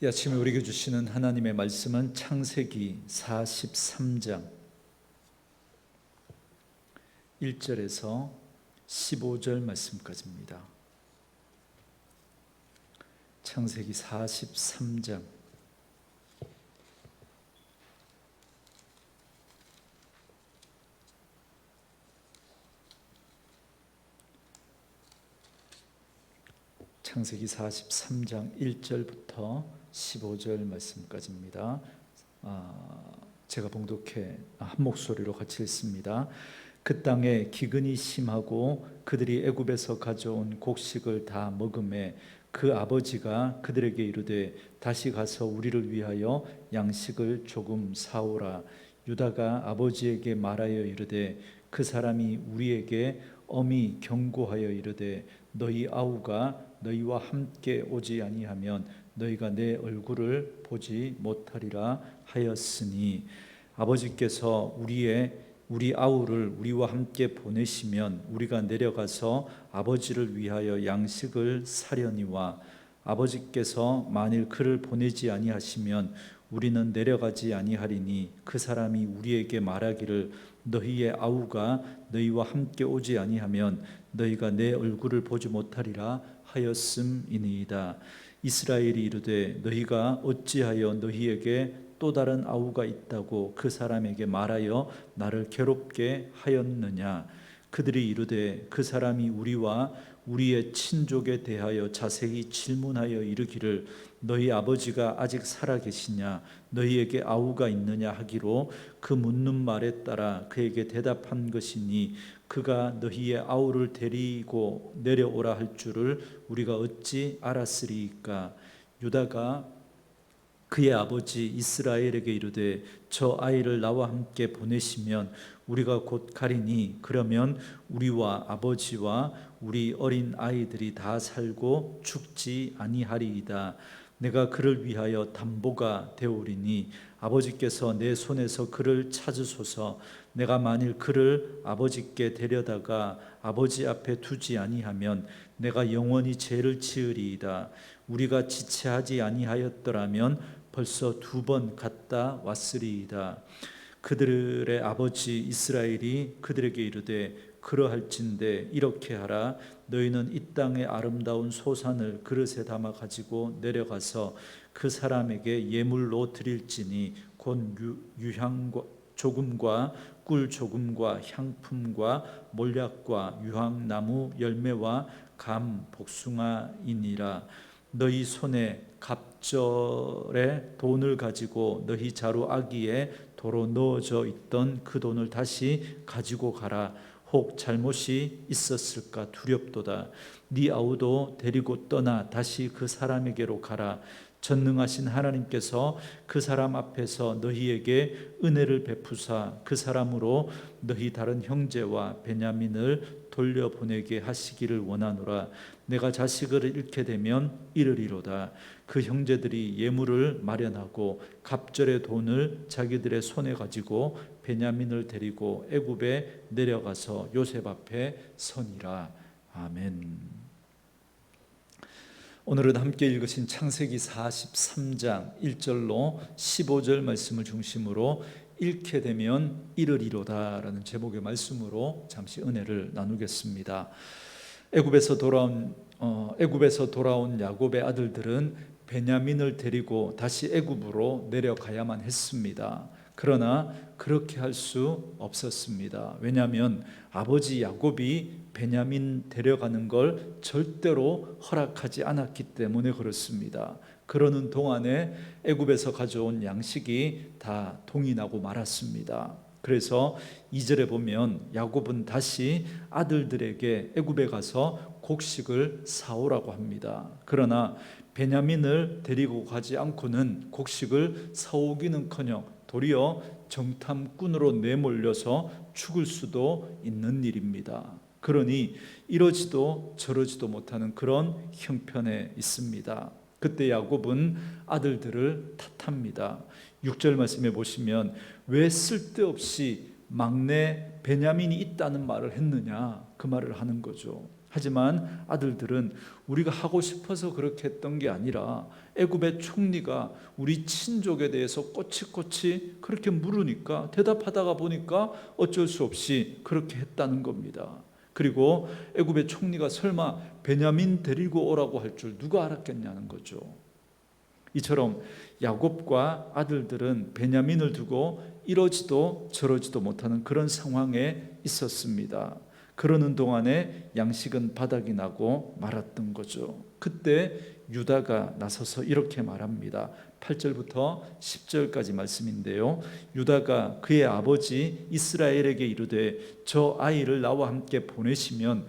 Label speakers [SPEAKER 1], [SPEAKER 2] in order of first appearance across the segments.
[SPEAKER 1] 이 아침에 우리에게 주시는 하나님의 말씀은 창세기 43장 1절에서 15절 말씀까지입니다. 창세기 43장 창세기 43장 1절부터 15절 말씀까지입니다. 아, 제가 봉독해 한 목소리로 같이 읽습니다. 그 땅에 기근이 심하고 그들이 애굽에서 가져온 곡식을 다 먹음에 그 아버지가 그들에게 이르되 다시 가서 우리를 위하여 양식을 조금 사오라 유다가 아버지에게 말하여 이르되 그 사람이 우리에게 엄히 경고하여 이르되 너희 아우가 너희와 함께 오지 아니하면 너희가 내 얼굴을 보지 못하리라 하였으니 아버지께서 우리의 우리 아우를 우리와 함께 보내시면 우리가 내려가서 아버지를 위하여 양식을 사려니와 아버지께서 만일 그를 보내지 아니하시면 우리는 내려가지 아니하리니 그 사람이 우리에게 말하기를 너희의 아우가 너희와 함께 오지 아니하면 너희가 내 얼굴을 보지 못하리라 하였음이니이다. 이스라엘이 이르되 너희가 어찌하여 너희에게 또 다른 아우가 있다고 그 사람에게 말하여 나를 괴롭게 하였느냐 그들이 이르되 그 사람이 우리와 우리의 친족에 대하여 자세히 질문하여 이르기를 너희 아버지가 아직 살아 계시냐? 너희에게 아우가 있느냐? 하기로 그 묻는 말에 따라 그에게 대답한 것이니 그가 너희의 아우를 데리고 내려오라 할 줄을 우리가 어찌 알았으리까? 유다가 그의 아버지 이스라엘에게 이르되 저 아이를 나와 함께 보내시면 우리가 곧 가리니 그러면 우리와 아버지와 우리 어린 아이들이 다 살고 죽지 아니하리이다 내가 그를 위하여 담보가 되오리니 아버지께서 내 손에서 그를 찾으소서. 내가 만일 그를 아버지께 데려다가 아버지 앞에 두지 아니하면 내가 영원히 죄를 지으리이다. 우리가 지체하지 아니하였더라면 벌써 두 번 갔다 왔으리이다. 그들의 아버지 이스라엘이 그들에게 이르되 그러할진대 이렇게 하라 너희는 이 땅의 아름다운 소산을 그릇에 담아 가지고 내려가서 그 사람에게 예물로 드릴지니 곧 유향과 조금과 꿀 조금과 향품과 몰약과 유황나무 열매와 감 복숭아이니라 너희 손에 갑절에 돈을 가지고 너희 자루 아기에 도로 넣어져 있던 그 돈을 다시 가지고 가라. 혹 잘못이 있었을까 두렵도다. 네 아우도 데리고 떠나 다시 그 사람에게로 가라. 전능하신 하나님께서 그 사람 앞에서 너희에게 은혜를 베푸사 그 사람으로 너희 다른 형제와 베냐민을 돌려보내게 하시기를 원하노라 내가 자식을 잃게 되면 이르리로다 그 형제들이 예물을 마련하고 갑절의 돈을 자기들의 손에 가지고 베냐민을 데리고 애굽에 내려가서 요셉 앞에 선이라 아멘. 오늘은 함께 읽으신 창세기 43장 1절로 15절 말씀을 중심으로 잃게 되면 이르리로다라는 제목의 말씀으로 잠시 은혜를 나누겠습니다. 애굽에서 돌아온 어, 애굽에서 돌아온 야곱의 아들들은 베냐민을 데리고 다시 애굽으로 내려가야만 했습니다. 그러나 그렇게 할 수 없었습니다. 왜냐하면 아버지 야곱이 베냐민 데려가는 걸 절대로 허락하지 않았기 때문에 그렇습니다. 그러는 동안에 애굽에서 가져온 양식이 다 동이 나고 말았습니다. 그래서 2절에 보면 야곱은 다시 아들들에게 애굽에 가서 곡식을 사오라고 합니다. 그러나 베냐민을 데리고 가지 않고는 곡식을 사오기는커녕 도리어 정탐꾼으로 내몰려서 죽을 수도 있는 일입니다. 그러니 이러지도 저러지도 못하는 그런 형편에 있습니다. 그때 야곱은 아들들을 탓합니다. 6절 말씀에 보시면 왜 쓸데없이 막내 베냐민이 있다는 말을 했느냐 그 말을 하는 거죠. 하지만 아들들은 우리가 하고 싶어서 그렇게 했던 게 아니라 애굽의 총리가 우리 친족에 대해서 꼬치꼬치 그렇게 물으니까 대답하다가 보니까 어쩔 수 없이 그렇게 했다는 겁니다. 그리고 애굽의 총리가 설마 베냐민 데리고 오라고 할 줄 누가 알았겠냐는 거죠. 이처럼 야곱과 아들들은 베냐민을 두고 이러지도 저러지도 못하는 그런 상황에 있었습니다. 그러는 동안에 양식은 바닥이 나고 말았던 거죠. 그때 유다가 나서서 이렇게 말합니다. 8절부터 10절까지 말씀인데요. 유다가 그의 아버지 이스라엘에게 이르되 저 아이를 나와 함께 보내시면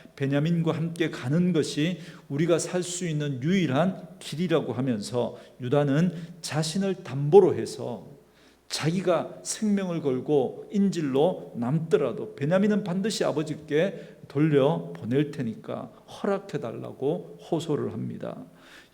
[SPEAKER 1] 베냐민과 함께 가는 것이 우리가 살 수 있는 유일한 길이라고 하면서 유다는 자신을 담보로 해서 자기가 생명을 걸고 인질로 남더라도 베냐민은 반드시 아버지께 돌려 보낼 테니까 허락해 달라고 호소를 합니다.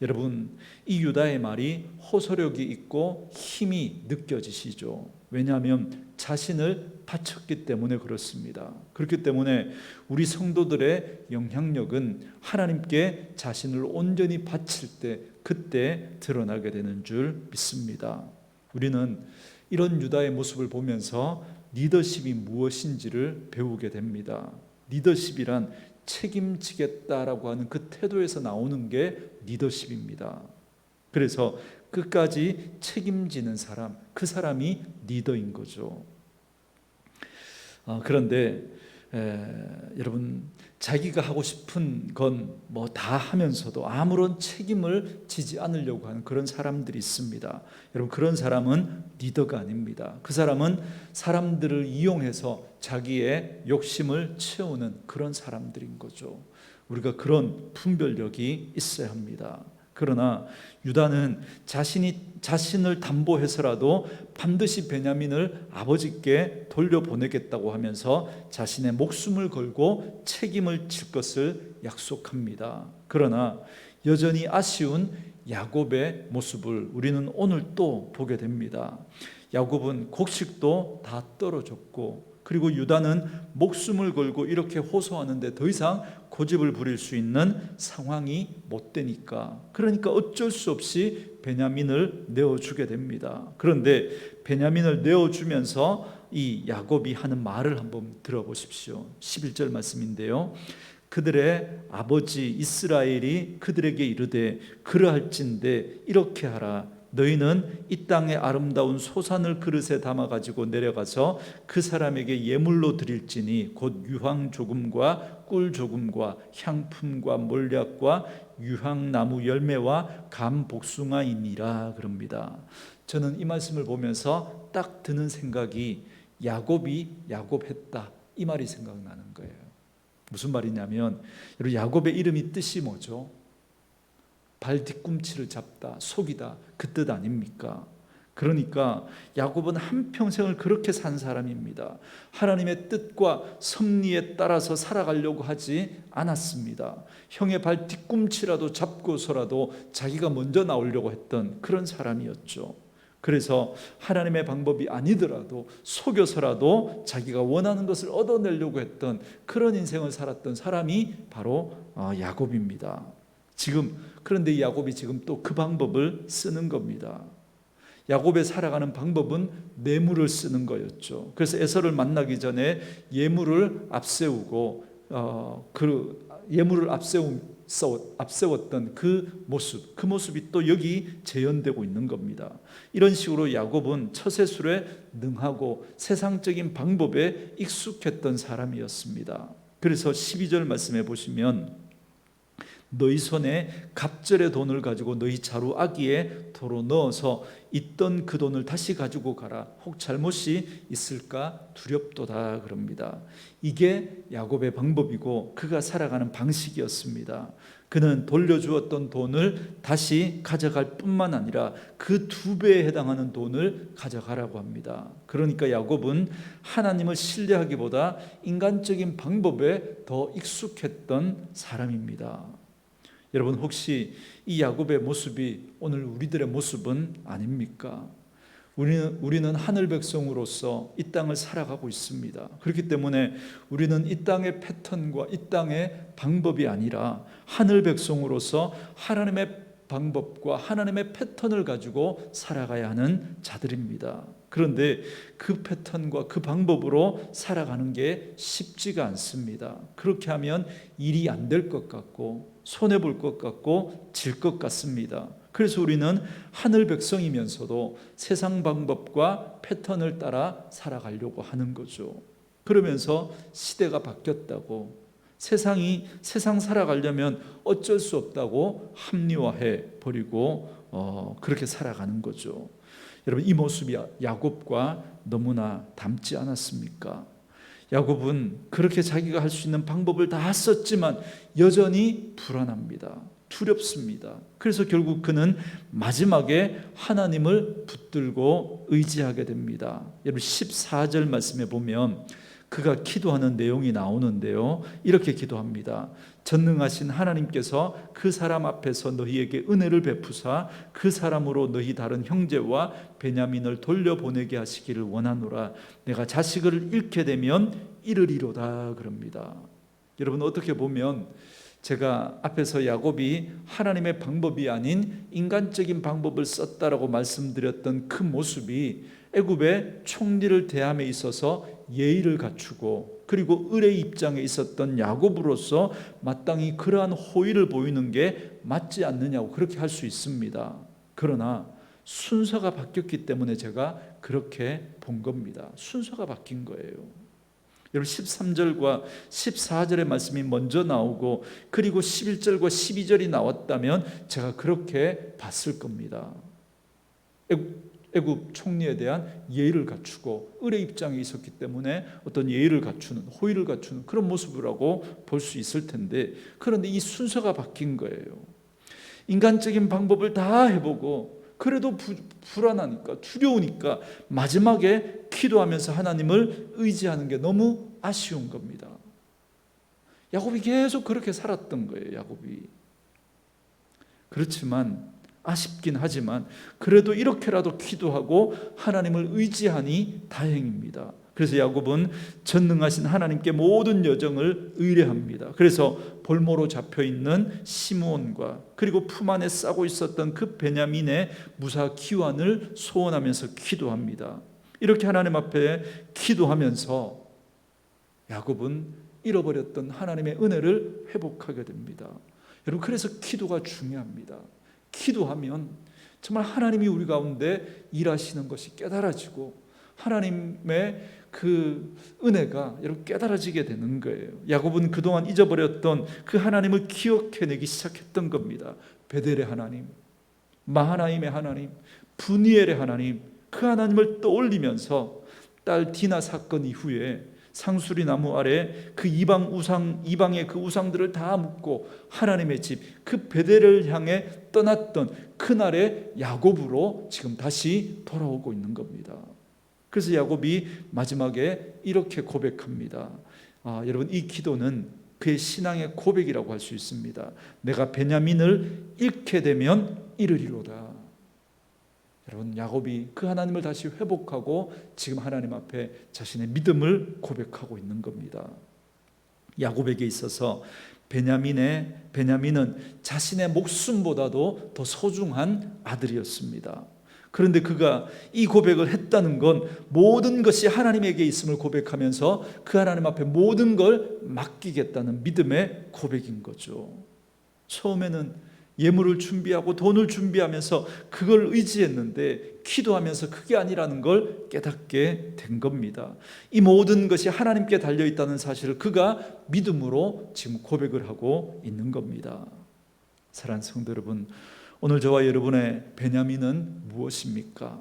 [SPEAKER 1] 여러분, 이 유다의 말이 호소력이 있고 힘이 느껴지시죠. 왜냐하면 자신을 바쳤기 때문에 그렇습니다. 그렇기 때문에 우리 성도들의 영향력은 하나님께 자신을 온전히 바칠 때 그때 드러나게 되는 줄 믿습니다. 우리는 이런 유다의 모습을 보면서 리더십이 무엇인지를 배우게 됩니다. 리더십이란 책임지겠다라고 하는 그 태도에서 나오는 게 리더십입니다. 그래서 끝까지 책임지는 사람, 그 사람이 리더인 거죠. 어, 그런데 에, 여러분 자기가 하고 싶은 건 뭐 다 하면서도 아무런 책임을 지지 않으려고 하는 그런 사람들이 있습니다. 여러분 그런 사람은 리더가 아닙니다. 그 사람은 사람들을 이용해서 자기의 욕심을 채우는 그런 사람들인 거죠. 우리가 그런 분별력이 있어야 합니다. 그러나 유다는 자신이 자신을 담보해서라도 반드시 베냐민을 아버지께 돌려보내겠다고 하면서 자신의 목숨을 걸고 책임을 질 것을 약속합니다. 그러나 여전히 아쉬운 야곱의 모습을 우리는 오늘 또 보게 됩니다. 야곱은 곡식도 다 떨어졌고 그리고 유다는 목숨을 걸고 이렇게 호소하는데 더 이상 고집을 부릴 수 있는 상황이 못 되니까 그러니까 어쩔 수 없이 베냐민을 내어 주게 됩니다. 그런데 베냐민을 내어 주면서 이 야곱이 하는 말을 한번 들어보십시오. 11절 말씀인데요. 그들의 아버지 이스라엘이 그들에게 이르되 그러할진대 이렇게 하라 너희는 이 땅의 아름다운 소산을 그릇에 담아 가지고 내려가서 그 사람에게 예물로 드릴지니 곧 유황 조금과 꿀 조금과 향품과 몰약과 유황나무 열매와 감 복숭아이니라 그럽니다. 저는 이 말씀을 보면서 딱 드는 생각이 야곱이 야곱했다 이 말이 생각나는 거예요. 무슨 말이냐면 여러분 야곱의 이름이 뜻이 뭐죠? 발 뒤꿈치를 잡다, 속이다 그 뜻 아닙니까? 그러니까 야곱은 한 평생을 그렇게 산 사람입니다. 하나님의 뜻과 섭리에 따라서 살아가려고 하지 않았습니다. 형의 발 뒤꿈치라도 잡고서라도 자기가 먼저 나오려고 했던 그런 사람이었죠. 그래서 하나님의 방법이 아니더라도 속여서라도 자기가 원하는 것을 얻어내려고 했던 그런 인생을 살았던 사람이 바로 어, 야곱입니다. 지금 그런데 이 야곱이 지금 또 그 방법을 쓰는 겁니다. 야곱의 살아가는 방법은 뇌물을 쓰는 거였죠. 그래서 에서를 만나기 전에 예물을 앞세우고 어, 그 예물을 앞세우, 앞세웠던 그 모습, 그 모습이 또 여기 재현되고 있는 겁니다. 이런 식으로 야곱은 처세술에 능하고 세상적인 방법에 익숙했던 사람이었습니다. 그래서 12절 말씀해 보시면 너희 손에 갑절의 돈을 가지고 너희 자루 아기에 도로 넣어서 있던 그 돈을 다시 가지고 가라. 혹 잘못이 있을까 두렵도다 그럽니다. 이게 야곱의 방법이고 그가 살아가는 방식이었습니다. 그는 돌려주었던 돈을 다시 가져갈 뿐만 아니라 그 두 배에 해당하는 돈을 가져가라고 합니다. 그러니까 야곱은 하나님을 신뢰하기보다 인간적인 방법에 더 익숙했던 사람입니다. 여러분 혹시 이 야곱의 모습이 오늘 우리들의 모습은 아닙니까? 우리는, 우리는 하늘 백성으로서 이 땅을 살아가고 있습니다. 그렇기 때문에 우리는 이 땅의 패턴과 이 땅의 방법이 아니라 하늘 백성으로서 하나님의 방법과 하나님의 패턴을 가지고 살아가야 하는 자들입니다. 그런데 그 패턴과 그 방법으로 살아가는 게 쉽지가 않습니다. 그렇게 하면 일이 안 될 것 같고 손해 볼 것 같고 질 것 같습니다. 그래서 우리는 하늘 백성이면서도 세상 방법과 패턴을 따라 살아가려고 하는 거죠. 그러면서 시대가 바뀌었다고 세상이 세상 살아가려면 어쩔 수 없다고 합리화해 버리고 어, 그렇게 살아가는 거죠. 여러분 이 모습이 야곱과 너무나 닮지 않았습니까? 야곱은 그렇게 자기가 할 수 있는 방법을 다 썼지만 여전히 불안합니다. 두렵습니다. 그래서 결국 그는 마지막에 하나님을 붙들고 의지하게 됩니다. 여러분 14절 말씀에 보면 그가 기도하는 내용이 나오는데요. 이렇게 기도합니다. 전능하신 하나님께서 그 사람 앞에서 너희에게 은혜를 베푸사 그 사람으로 너희 다른 형제와 베냐민을 돌려보내게 하시기를 원하노라. 내가 자식을 잃게 되면 이르리로다 그럽니다. 여러분 어떻게 보면 제가 앞에서 야곱이 하나님의 방법이 아닌 인간적인 방법을 썼다라고 말씀드렸던 그 모습이 애굽의 총리를 대함에 있어서 예의를 갖추고 그리고 을의 입장에 있었던 야곱으로서 마땅히 그러한 호의를 보이는 게 맞지 않느냐고 그렇게 할 수 있습니다. 그러나 순서가 바뀌었기 때문에 제가 그렇게 본 겁니다. 순서가 바뀐 거예요. 여러분 13절과 14절의 말씀이 먼저 나오고 그리고 11절과 12절이 나왔다면 제가 그렇게 봤을 겁니다. 애굽 총리에 대한 예의를 갖추고 을의 입장에 있었기 때문에 어떤 예의를 갖추는 호의를 갖추는 그런 모습이라고 볼 수 있을 텐데 그런데 이 순서가 바뀐 거예요. 인간적인 방법을 다 해보고 그래도 부, 불안하니까 두려우니까 마지막에 기도하면서 하나님을 의지하는 게 너무 아쉬운 겁니다. 야곱이 계속 그렇게 살았던 거예요. 야곱이 그렇지만 아쉽긴 하지만 그래도 이렇게라도 기도하고 하나님을 의지하니 다행입니다. 그래서 야곱은 전능하신 하나님께 모든 여정을 의뢰합니다. 그래서 볼모로 잡혀 있는 시므온과 그리고 품 안에 싸고 있었던 그 베냐민의 무사 기환을 소원하면서 기도합니다. 이렇게 하나님 앞에 기도하면서 야곱은 잃어버렸던 하나님의 은혜를 회복하게 됩니다. 여러분 그래서 기도가 중요합니다. 기도하면 정말 하나님이 우리 가운데 일하시는 것이 깨달아지고 하나님의 그 은혜가 여러분 깨달아지게 되는 거예요. 야곱은 그동안 잊어버렸던 그 하나님을 기억해내기 시작했던 겁니다. 베델의 하나님, 마하나임의 하나님, 분이엘의 하나님, 그 하나님을 떠올리면서 딸 디나 사건 이후에 상수리 나무 아래 그 이방 우상 이방의 그 우상들을 다 묻고 하나님의 집 그 베델을 향해 떠났던 그날의 야곱으로 지금 다시 돌아오고 있는 겁니다. 그래서 야곱이 마지막에 이렇게 고백합니다. 아, 여러분 이 기도는 그의 신앙의 고백이라고 할 수 있습니다. 내가 베냐민을 잃게 되면 이르리로다. 여러분 야곱이 그 하나님을 다시 회복하고 지금 하나님 앞에 자신의 믿음을 고백하고 있는 겁니다. 야곱에게 있어서 베냐민의 베냐민은 자신의 목숨보다도 더 소중한 아들이었습니다. 그런데 그가 이 고백을 했다는 건 모든 것이 하나님에게 있음을 고백하면서 그 하나님 앞에 모든 걸 맡기겠다는 믿음의 고백인 거죠. 처음에는 예물을 준비하고 돈을 준비하면서 그걸 의지했는데 기도하면서 그게 아니라는 걸 깨닫게 된 겁니다. 이 모든 것이 하나님께 달려 있다는 사실을 그가 믿음으로 지금 고백을 하고 있는 겁니다. 사랑하는 성도 여러분, 오늘 저와 여러분의 베냐민은 무엇입니까?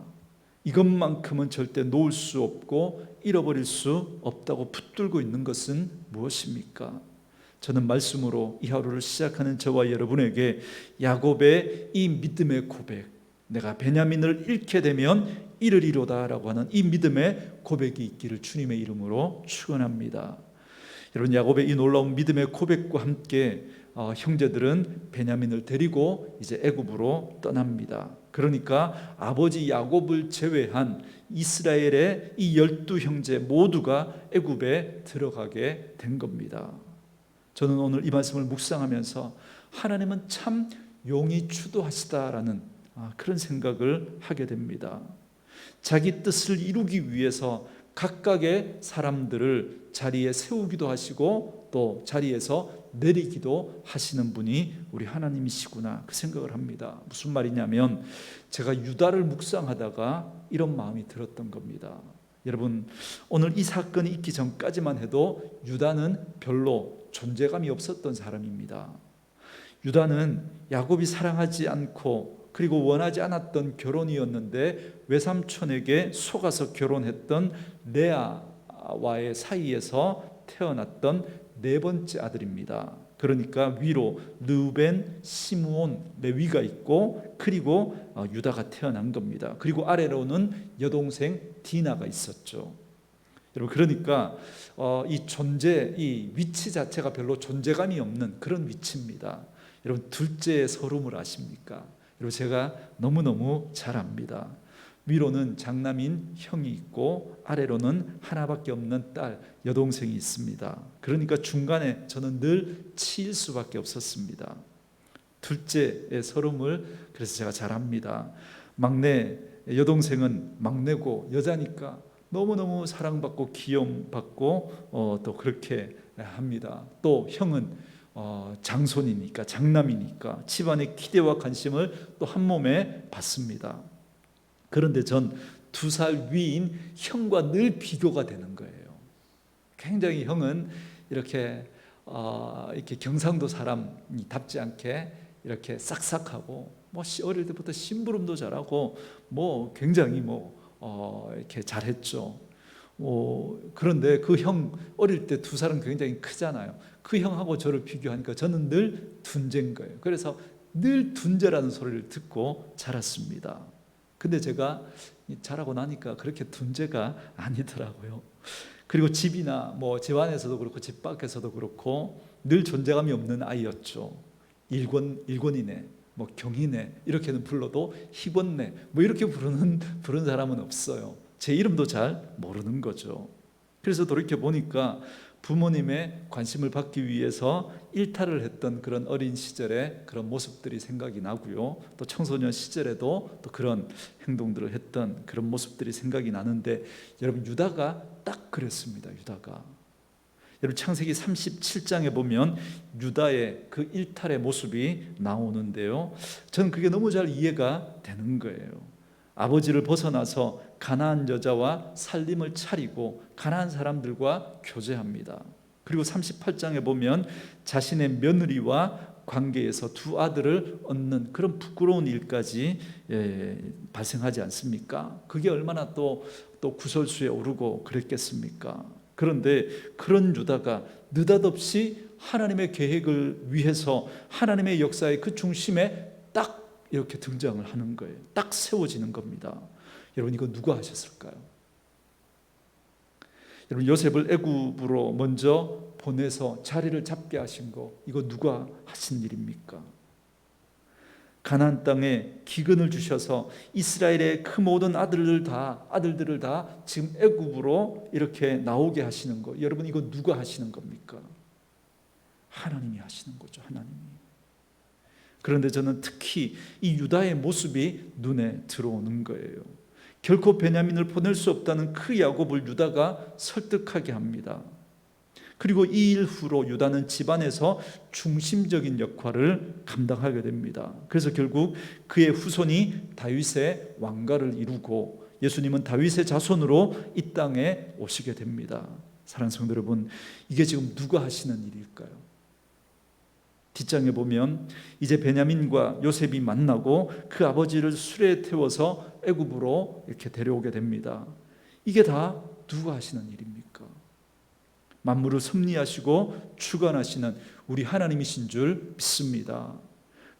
[SPEAKER 1] 이것만큼은 절대 놓을 수 없고 잃어버릴 수 없다고 붙들고 있는 것은 무엇입니까? 저는 말씀으로 이 하루를 시작하는 저와 여러분에게 야곱의 이 믿음의 고백, 내가 베냐민을 잃게 되면 이르리로다라고 하는 이 믿음의 고백이 있기를 주님의 이름으로 축원합니다. 여러분 야곱의 이 놀라운 믿음의 고백과 함께 어, 형제들은 베냐민을 데리고 이제 애굽으로 떠납니다. 그러니까 아버지 야곱을 제외한 이스라엘의 이 열두 형제 모두가 애굽에 들어가게 된 겁니다. 저는 오늘 이 말씀을 묵상하면서 하나님은 참 용이 추도하시다라는 아, 그런 생각을 하게 됩니다. 자기 뜻을 이루기 위해서 각각의 사람들을 자리에 세우기도 하시고 또 자리에서 내리기도 하시는 분이 우리 하나님이시구나 그 생각을 합니다. 무슨 말이냐면 제가 유다를 묵상하다가 이런 마음이 들었던 겁니다. 여러분 오늘 이 사건이 있기 전까지만 해도 유다는 별로 존재감이 없었던 사람입니다. 유다는 야곱이 사랑하지 않고 그리고 원하지 않았던 결혼이었는데 외삼촌에게 속아서 결혼했던 레아와의 사이에서 태어났던 네 번째 아들입니다. 그러니까 위로 르벤, 시므온, 레위가 있고 그리고 어, 유다가 태어난 겁니다. 그리고 아래로는 여동생 디나가 있었죠. 여러분 그러니까 어, 이 존재, 이 위치 자체가 별로 존재감이 없는 그런 위치입니다. 여러분 둘째의 서름을 아십니까? 여러분 제가 너무 너무 잘 압니다. 위로는 장남인 형이 있고 아래로는 하나밖에 없는 딸 여동생이 있습니다. 그러니까 중간에 저는 늘 치일 수밖에 없었습니다. 둘째의 서름을 그래서 제가 잘합니다. 막내 여동생은 막내고 여자니까 너무너무 사랑받고 귀염받고 어, 또 그렇게 합니다. 또 형은 어, 장손이니까 장남이니까 집안의 기대와 관심을 또 한 몸에 받습니다. 그런데 전 두 살 위인 형과 늘 비교가 되는 거예요. 굉장히 형은 이렇게 어, 이렇게 경상도 사람이 답지 않게 이렇게 싹싹하고 뭐 어릴 때부터 심부름도 잘하고 뭐 굉장히 뭐 어, 이렇게 잘했죠. 뭐 그런데 그 형 어릴 때두 살은 굉장히 크잖아요. 그 형하고 저를 비교하니까 저는 늘 둔재인 거예요. 그래서 늘 둔재라는 소리를 듣고 자랐습니다. 근데 제가 자라고 나니까 그렇게 둔재가 아니더라고요. 그리고 집이나 뭐 집안에서도 그렇고 집 밖에서도 그렇고 늘 존재감이 없는 아이였죠. 일권 일권이네, 뭐 경이네 이렇게는 불러도 희권네 뭐 이렇게 부르는 부른 사람은 없어요. 제 이름도 잘 모르는 거죠. 그래서 돌이켜 보니까 부모님의 관심을 받기 위해서 일탈을 했던 그런 어린 시절의 그런 모습들이 생각이 나고요. 또 청소년 시절에도 또 그런 행동들을 했던 그런 모습들이 생각이 나는데 여러분 유다가 딱 그랬습니다. 유다가 여러분 창세기 37장에 보면 유다의 그 일탈의 모습이 나오는데요. 저는 그게 너무 잘 이해가 되는 거예요. 아버지를 벗어나서 가나안 여자와 살림을 차리고 가나안 사람들과 교제합니다. 그리고 38장에 보면 자신의 며느리와 관계에서 두 아들을 얻는 그런 부끄러운 일까지 예, 발생하지 않습니까? 그게 얼마나 또, 또 구설수에 오르고 그랬겠습니까? 그런데 그런 유다가 느닷없이 하나님의 계획을 위해서 하나님의 역사의 그 중심에 딱 이렇게 등장을 하는 거예요. 딱 세워지는 겁니다. 여러분 이거 누가 하셨을까요? 여러분 요셉을 애굽으로 먼저 보내서 자리를 잡게 하신 거 이거 누가 하신 일입니까? 가나안 땅에 기근을 주셔서 이스라엘의 그 모든 아들들 다 아들들을 다 지금 애굽으로 이렇게 나오게 하시는 거. 여러분 이거 누가 하시는 겁니까? 하나님이 하시는 거죠. 하나님이. 그런데 저는 특히 이 유다의 모습이 눈에 들어오는 거예요. 결코 베냐민을 보낼 수 없다는 그 야곱을 유다가 설득하게 합니다. 그리고 이 이후로 유다는 집안에서 중심적인 역할을 감당하게 됩니다. 그래서 결국 그의 후손이 다윗의 왕가를 이루고 예수님은 다윗의 자손으로 이 땅에 오시게 됩니다. 사랑하는 성도 여러분, 이게 지금 누가 하시는 일일까요? 뒷장에 보면 이제 베냐민과 요셉이 만나고 그 아버지를 술에 태워서 애굽으로 이렇게 데려오게 됩니다. 이게 다 누가 하시는 일입니까? 만물을 섭리하시고 주관하시는 우리 하나님이신 줄 믿습니다.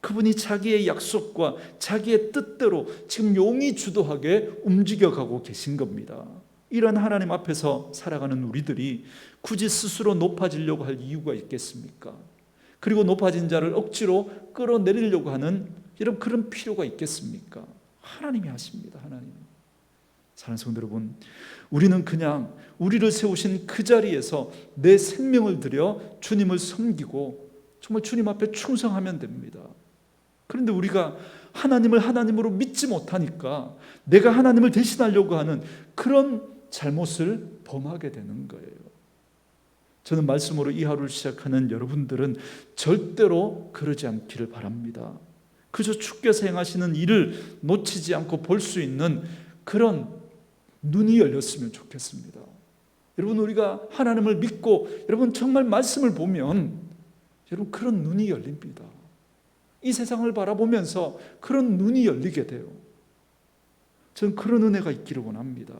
[SPEAKER 1] 그분이 자기의 약속과 자기의 뜻대로 지금 용이 주도하게 움직여가고 계신 겁니다. 이런 하나님 앞에서 살아가는 우리들이 굳이 스스로 높아지려고 할 이유가 있겠습니까? 그리고 높아진 자를 억지로 끌어내리려고 하는 이런 그런 필요가 있겠습니까? 하나님이 하십니다. 하나님. 사랑하는 성도 여러분, 우리는 그냥 우리를 세우신 그 자리에서 내 생명을 들여 주님을 섬기고 정말 주님 앞에 충성하면 됩니다. 그런데 우리가 하나님을 하나님으로 믿지 못하니까 내가 하나님을 대신하려고 하는 그런 잘못을 범하게 되는 거예요. 저는 말씀으로 이 하루를 시작하는 여러분들은 절대로 그러지 않기를 바랍니다. 그저 주께서 행하시는 일을 놓치지 않고 볼 수 있는 그런 눈이 열렸으면 좋겠습니다. 여러분 우리가 하나님을 믿고 여러분 정말 말씀을 보면 여러분 그런 눈이 열립니다. 이 세상을 바라보면서 그런 눈이 열리게 돼요. 저는 그런 은혜가 있기를 원합니다.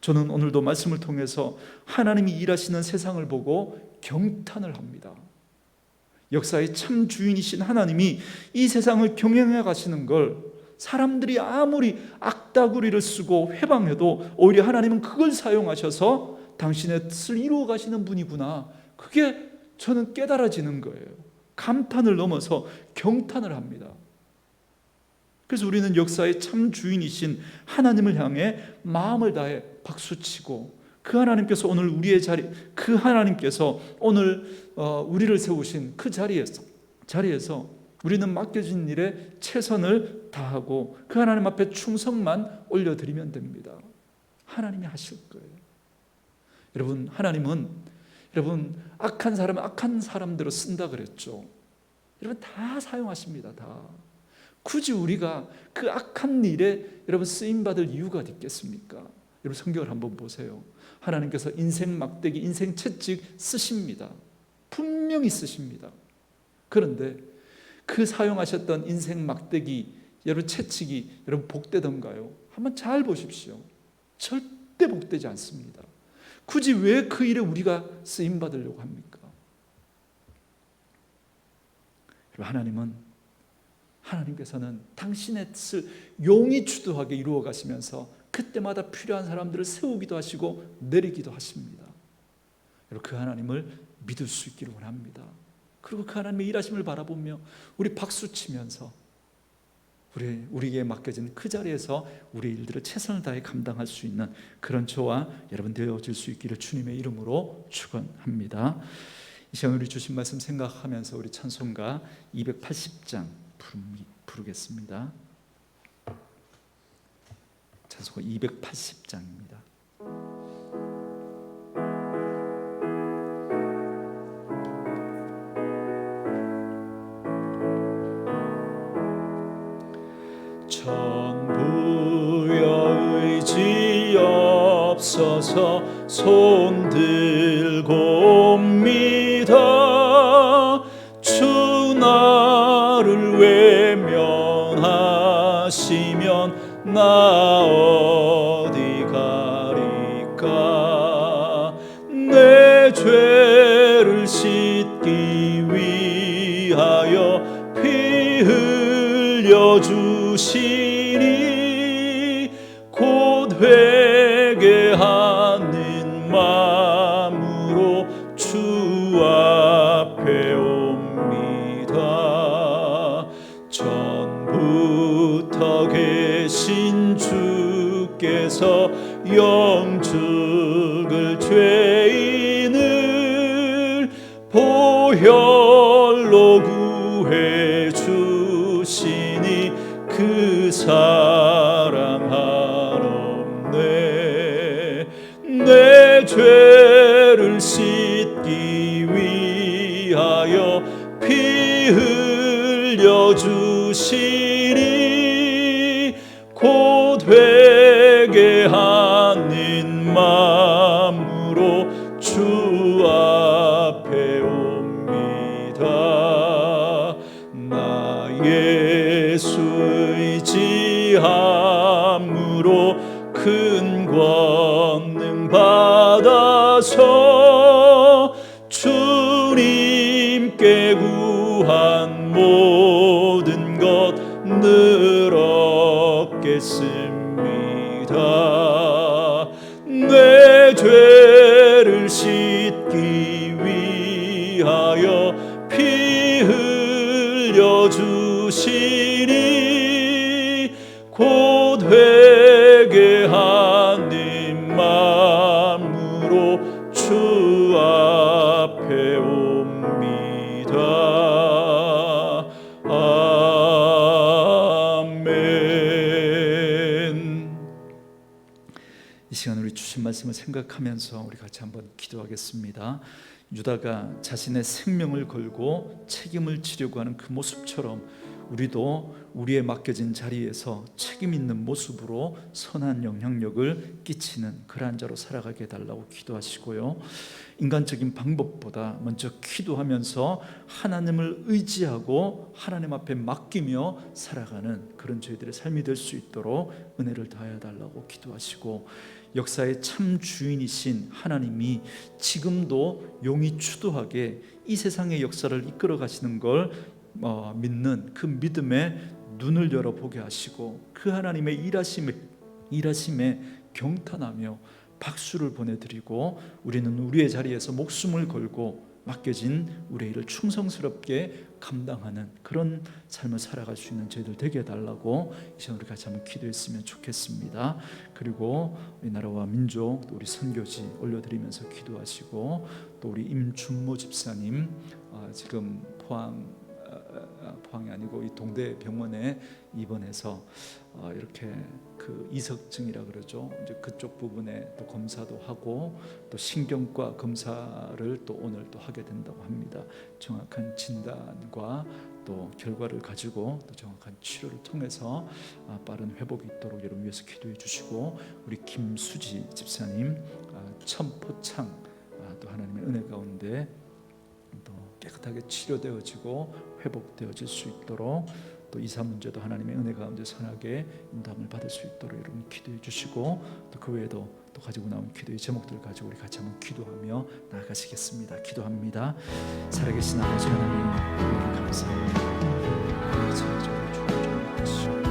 [SPEAKER 1] 저는 오늘도 말씀을 통해서 하나님이 일하시는 세상을 보고 경탄을 합니다. 역사의 참 주인이신 하나님이 이 세상을 경영해 가시는 걸 사람들이 아무리 악다구리를 쓰고 회방해도 오히려 하나님은 그걸 사용하셔서 당신의 뜻을 이루어 가시는 분이구나. 그게 저는 깨달아지는 거예요. 감탄을 넘어서 경탄을 합니다. 그래서 우리는 역사의 참 주인이신 하나님을 향해 마음을 다해 박수치고 그 하나님께서 오늘 우리의 자리 그 하나님께서 오늘 어, 우리를 세우신 그 자리에서 자리에서 우리는 맡겨진 일에 최선을 다하고 그 하나님 앞에 충성만 올려드리면 됩니다. 하나님이 하실 거예요. 여러분 하나님은 여러분 악한 사람 악한 사람대로 쓴다 그랬죠. 여러분 다 사용하십니다. 다. 굳이 우리가 그 악한 일에 여러분 쓰임 받을 이유가 있겠습니까? 여러분 성경을 한번 보세요. 하나님께서 인생 막대기, 인생 채찍 쓰십니다. 분명히 쓰십니다. 그런데 그 사용하셨던 인생 막대기, 여러분 채찍이 여러분 복되던가요? 한번 잘 보십시오. 절대 복되지 않습니다. 굳이 왜 그 일에 우리가 쓰임 받으려고 합니까? 하나님은 하나님께서는 당신의 뜻을 용이 주도하게 이루어 가시면서 그때마다 필요한 사람들을 세우기도 하시고 내리기도 하십니다. 그 하나님을 믿을 수 있기를 원합니다. 그리고 그 하나님의 일하심을 바라보며 우리 박수 치면서 우리 우리에게 맡겨진 그 자리에서 우리 일들을 최선을 다해 감당할 수 있는 그런 저와 여러분 되어질 수 있기를 주님의 이름으로 축원합니다. 이 시간 우리 주신 말씀 생각하면서 우리 찬송가 280장 부르겠습니다. 찬송가 280장입니다. 없어서 손 들고 옵니다. 주 나를 외면하시면 나 전부터 계신 주께서 영주 주님께 구한 모든 것 늘 얻겠습니 생각하면서 우리 같이 한번 기도하겠습니다. 유다가 자신의 생명을 걸고 책임을 지려고 하는 그 모습처럼 우리도 우리의 맡겨진 자리에서 책임 있는 모습으로 선한 영향력을 끼치는 그러한 자로 살아가게 해달라고 기도하시고요. 인간적인 방법보다 먼저 기도하면서 하나님을 의지하고 하나님 앞에 맡기며 살아가는 그런 저희들의 삶이 될 수 있도록 은혜를 다하여 달라고 기도하시고 역사의 참 주인이신 하나님이 지금도 용이 추도하게 이 세상의 역사를 이끌어 가시는 걸 어, 믿는 그 믿음의 눈을 열어 보게 하시고 그 하나님의 일하심에 일하심에 경탄하며 박수를 보내드리고 우리는 우리의 자리에서 목숨을 걸고 맡겨진 우리의 일을 충성스럽게 감당하는 그런 삶을 살아갈 수 있는 저희들 되게 해달라고 이 시간 우리 같이 한번 기도했으면 좋겠습니다. 그리고 우리 나라와 민족 또 우리 선교지 올려드리면서 기도하시고 또 우리 임준모 집사님 아, 지금 포항 포항이 아니고 이 동대 병원에 입원해서 어, 이렇게 그 이석증이라 그러죠. 이제 그쪽 부분에 또 검사도 하고 또 신경과 검사를 또 오늘 또 하게 된다고 합니다. 정확한 진단과 또 결과를 가지고 또 정확한 치료를 통해서 아, 빠른 회복이 있도록 여러분 위해서 기도해 주시고 우리 김수지 집사님 아, 천포창 아, 또 하나님의 은혜 가운데 또 깨끗하게 치료되어지고 회복되어질 수 있도록 또 이사 문제도 하나님의 은혜 가운데 선하게 인도함을 받을 수 있도록 여러분 기도해 주시고 또 그 외에도 또 가지고 나온 기도의 제목들을 가지고 우리 같이 한번 기도하며 나아가시겠습니다. 기도합니다. 살아계신 아버지 하나님, 감사합니다. 감사합니다.